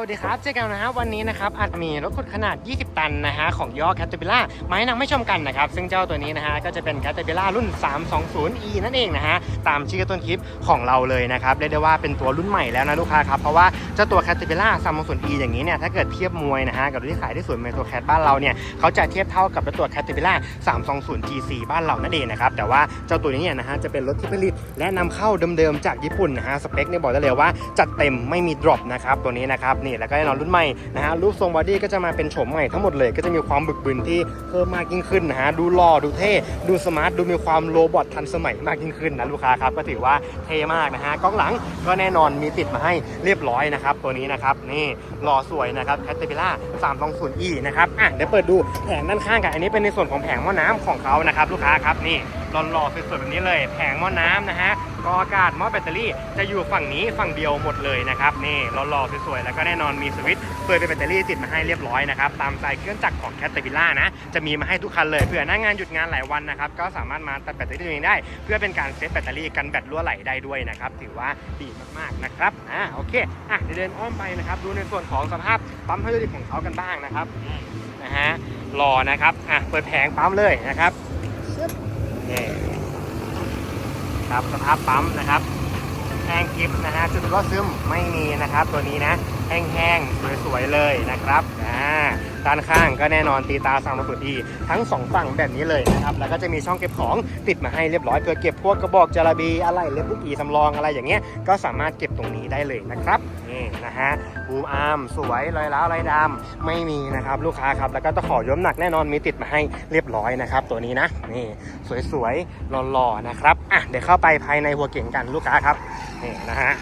วัสดีครับ เจอกันนะฮะวันนี้นะครับอาจมีรถขุดขนาด 20 ตันนะฮะของย่อ c a t e r p i l l a r มาให้นำไม่ชมกันนะครับ ซึ่งเจ้าตัวนี้นะฮะก็จะเป็น c a t e r p i l l a r รุ่น 320e นั่นเองนะฮะตามชื่อต้นคลิปของเราเลยนะครับเรียกได้ว่าเป็นตัวรุ่นใหม่แล้วนะลูกค้าครับเพราะว่าเจ้าตัว c a t e r p i l l a r 320e อย่างนี้เนี่ยถ้าเกิดเทียบมวยนะฮะกับรถที่ขายที่สุดในตัวแคทบ้านเราเนี่ยเขาจะเทียบเท่ากับรถตัว c a t e r p i l l a r 320 GC บ้านเรานั่นเองนะครับแต่ว่าเจ้าตัวนี้เนี่ยนะฮะจะเป็นรถที่ผลิตและนำเข้าเดิมๆจากญี่ปุ่นนะฮะสเปคเนี่ยบอกได้เลยว่าจัดเต็มไม่มีดรอปนะครับตัวนี้นะครับนี่แล้วก็แน่นอนรุ่นใหม่นะฮะรูปทรงบอดี้ก็จะมาเป็นโฉมใหม่ทั้งหมดเลยก็จะมีความบึกบึนที่เพิ่มมากยิ่งขึ้นนะฮะดูหล่อดูเท่ดูสมาร์ทดูมีความโรบอททันสมัยมากยิ่งขึ้นนะลูกค้าครับก็ถือว่าเท่มากนะฮะกล้องหลังก็แน่นอนมีติดมาให้เรียบร้อยนะครับตัวนี้นะครับนี่หล่อสวยนะครับแคตเตอร์พิล่า 320e นะครับอะเดี๋ยวเปิดดูแผงด้านข้างกันอันนี้เป็นในส่วนของแผงหม้อน้ำของเขานะครับลูกค้าครับนี่ หล่อๆสวยๆแบบนี้เลย แผงหม้อน้ำนะฮะกออากาศหม้อแบตเตอรี่จะอยู่ฝั่งนี้ฝั่งเดียวหมดเลยนะครับนี่หล่อๆสวยๆแล้วก็แน่นอนมีสวิตช์เปิดเป็นแบตเตอรี่ติดมาให้เรียบร้อยนะครับตามสายเครื่องจักรของแคตเตอร์พิล่านะจะมีมาให้ทุกคันเลยเผื่อหน้างานหยุดงานหลายวันนะครับก็สามารถมาตัดแบตเตอรี่ตัวเองได้ เพื่อเป็นการเซฟแบตเตอรี่กันแบตรั่วไหลได้ด้วยนะครับถือว่าดีมากๆนะครับอ่าโอเคอะเดี๋ยวเดินอ้อมไปนะครับดูในส่วนของสภาพปั๊มพลังงานของเขากันบ้างนะครับนะฮะรอนะครับอะเปิดแผงปั๊มเลยนะครับ นี่ครับสภาพปั๊มนะครับแห้งกริบนะฮะจุดรั่วซึมไม่มีนะครับ ตัวนี้นะ แห้งๆสวยๆเลยนะครับอ่าด้านข้างก็แน่นอนตีตาสามระสุดีทั้งสองฝั่งแบบนี้เลยนะครับ แล้วก็จะมีช่องเก็บของติดมาให้เรียบร้อยเพื่อเก็บพวกกระบอกจาระบีอะไรเล็บบุกอีสำรองอะไรอย่างเงี้ยก็สามารถเก็บตรงนี้ได้เลยนะครับ นี่นะฮะบูมอาร์มสวยรอยล้าวรอยดำไม่มีนะครับลูกค้าครับ แล้วก็ตะขอยมหนักแน่นอนมีติดมาให้เรียบร้อยนะครับ ตัวนี้นะนี่สวยๆหล่อๆนะครับอะเดี๋ยวเข้าไปภายในหัวเก่งกันลูกค้าครับนี่นะฮะ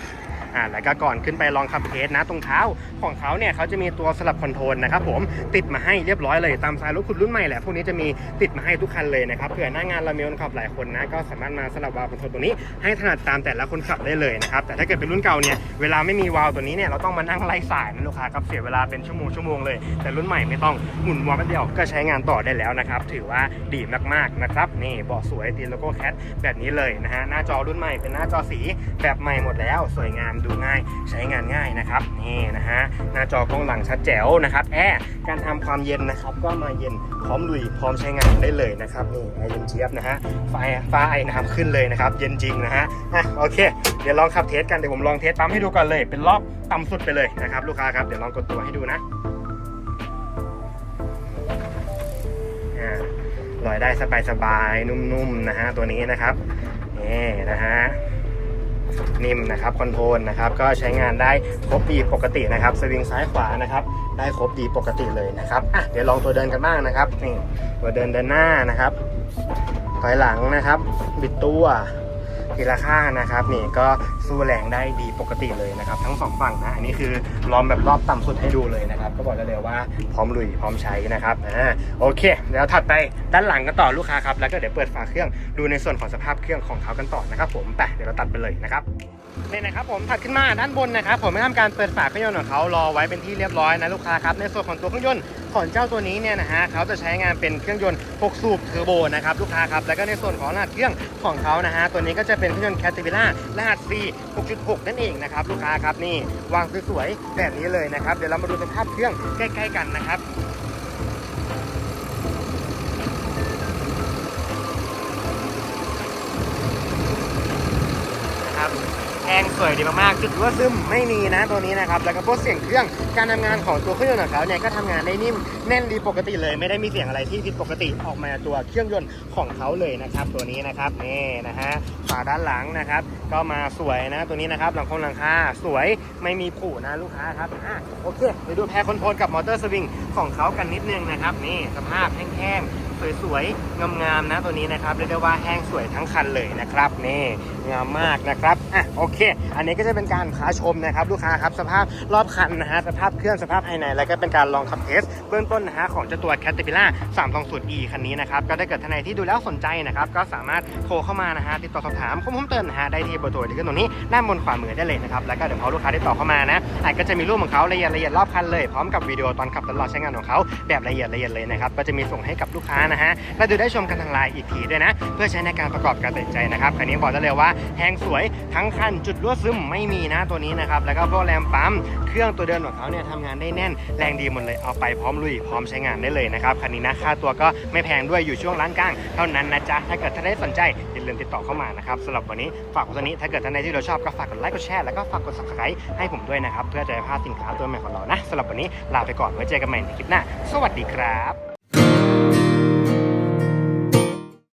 อ่าแล้วก็ก่อนขึ้นไปลองขับเทสนะ ตรงเท้าของเขาเนี่ยเขาจะมีตัวสลับคอนโทรลนะครับผมติดมาให้เรียบร้อยเลยตามสายรถคุณรุ่นใหม่แหละพวกนี้จะมีติดมาให้ทุกคันเลยนะครับเผื่อหน้างานเรามีคนขับหลายคนนะก็สามารถมาสลับวาล์วคอนโทรลตัวนี้ ให้ถนัดตามแต่ละคนขับได้เลยนะครับแต่ถ้าเกิดเป็นรุ่นเก่าเนี่ยเวลาไม่มีวาล์วตัวนี้เนี่ยเราต้องมานั่งไล่สายนะลูกค้าครับเสียเวลาเป็นชั่วโมงชั่วโมงเลย แต่รุ่นใหม่ไม่ต้องหมุนวาล์วแป๊บเดียวก็ใช้งานต่อได้แล้วนะครับถือว่าดีมากๆนะครับนี่เบาะสวยตีโลโก้แคทแบบนี้เลยนะฮะหน้าจอรุ่นใหม่เป็นหน้าจอสีแบบใหม่หมดแล้ว สวยงามดูง่ายใช้งานง่ายนะครับนี่นะฮะหน้าจอกล้องหลังชัดแจ๋วนะครับแอร์การทำความเย็นนะครับก็มาเย็นพร้อมลุยพร้อมใช้งานได้เลยนะครับนี่ไอเย็นเจี๊ยบนะฮะไฟฟ้าไอน้ำขึ้นเลยนะครับเย็นจริงนะฮะอะโอเค เดี๋ยวลองขับเทสกันเดี๋ยวผมลองเทสปั๊มให้ดูก่อนเลย เป็นรอบต่ำสุดไปเลยนะครับลูกค้าครับเดี๋ยวลองกดตัวให้ดูนะอ่าลอยได้สบายๆนุ่มๆนะฮะตัวนี้นะครับนี่นะฮะ นิ่มนะครับคอนโทรลนะครับก็ใช้งานได้ครบดีปกตินะครับสวิงซ้ายขวานะครับได้ครบดีปกติเลยนะครับอะเดี๋ยวลองตัวเดินกันบ้างนะครับนี่ตัวเดินเดินหน้านะครับถอยหลังนะครับ บิดตัว ทีละข้างนะครับนี่ก็สู้แรงได้ดีปกติเลยนะครับ ทั้งสองฝั่งนะอันนี้คือล้องแบบรอบต่ำสุดให้ดูเลยนะครับ ก็บอกได้เลยว่าพร้อมลุยพร้อมใช้นะครับอ่าโอเคเดี๋ยวถัดไปด้านหลังกันต่อลูกค้าครับแล้วก็เดี๋ยวเปิดฝาเครื่องดูในส่วนของสภาพเครื่องของเขากันต่อนะครับ ผมไปเดี๋ยวเราตัดไปเลยนะครับนี่นะครับผมถัดขึ้นมาด้านบนนะครับผมไม่ทำการเปิดฝาเครื่องยนต์ของเขารอไว้เป็นที่เรียบร้อยนะลูกค้าครับในส่วนของตัวเครื่องยนต์ของเจ้าตัวนี้เนี่ยนะฮะเขาจะใช้งานเป็นเครื่องยนต์6สูบเทอร์โบนะครับลูกค้าครับแล้วก็ในส่วนของรหัสเครื่องของเขานะฮะตัวนี้ก็จะเป็นเครื่องยนต์แคท e ิล่ารหัส C 6.6 นั่นเองนะครับลูกค้าครับนี่วางสวยๆแบบนี้เลยนะครับ เดี๋ยวเรามาดูสภาพเครื่องใกล้ ๆ กันนะครับนะครับแห้งสวยดีมากๆจุดรั่วซึมไม่มีนะตัวนี้นะครับ แล้วก็พวกเสียงเครื่องการทำงานของตัวเครื่องยนต์ของเขาเนี่ยก็ทำงานได้นิ่มแน่นดีปกติเลย ไม่ได้มีเสียงอะไรที่ผิดปกติออกมาจากตัวเครื่องยนต์ของเขาเลยนะครับ ตัวนี้นะครับนี่นะฮะาด้านหลังนะครับ ก็มาสวยนะตัวนี้นะครับหลังคงหลังคาสวยไม่มีผุนะลูกค้าครับอะโอเคเดี๋ยวดูแพรคอนโทรลกับมอเตอร์สวิงของเขากันนิดนึงนะครับ นี่สภาพแห้งๆสวยๆ งามๆนะตัวนี้นะครับเรียกได้ว่าแห้งสวยทั้งคันเลยนะครับนี่งามมากนะครับอะโอเค อันนี้ก็จะเป็นการพาชมนะครับลูกค้าครับสภาพรอบคันนะฮะสภาพเครื่องสภาพภายใน แล้วก็เป็นการลองขับเทสเบื้องต้นนะฮะของเจ้าตัว Caterpillar 320e คันนี้นะครับก็ถ้าเกิดท่านใดที่ดูแล้วสนใจนะครับก็สามารถโทรเข้ามานะฮะติดต่อสอบถามข้อมูลเพิ่มเติมนะฮะได้ที่เบอร์โทรที่ขึ้นตรงนี้ด้านบนขวามือได้เลยนะครับแล้วก็เดี๋ยวพอลูกค้าได้ต่อเข้ามานะอาจก็จะมีรูปของเขาละเอียดละเอียดรอบคันเลยพร้อมกับวิดีโอตอนขับตลอดใช้งานของเขาแบบละเอียดละเอียดเลยนะครับก็จะมีส่งให้กับลูกค้านะฮะและดูได้ชมกันทางไลน์อีกทีด้วยนะ เพื่อใช้ในการประกอบการตัดสินใจนะครับคันนี้บอกได้เลยว่าแหงสวยทั้งคันจุดรั่วซึมไม่มีนะตัวนี้นะครับแล้วก็พวกแรมปั๊มเครื่องตัวเดินของเขาเนี่ยทำงานได้แน่นแรงดีหมดเลยเอาไปพร้อมลุยพร้อมใช้งานได้เลยนะครับคันนี้นะค่าตัวก็ไม่แพงด้วยอยู่ช่วงร้านกลางเท่านั้นนะจ๊ะถ้าเกิดท่านได้สนใจอย่าลืมติดต่อเข้ามานะครับสำหรับวันนี้ฝากตัวนี้ถ้าเกิดท่านใดที่เราชอบก็ฝากกดไลค์กดแชร์แล้วก็ฝากกด subscribe ให้ผมด้วยนะครับเพื่อจะได้พลาดสินค้าตัวใหม่ของเรานะสำหรับวันนี้ลาไปก่อนไว้เจอกันใหม่ในคลิปหน้า สวัสดีครับ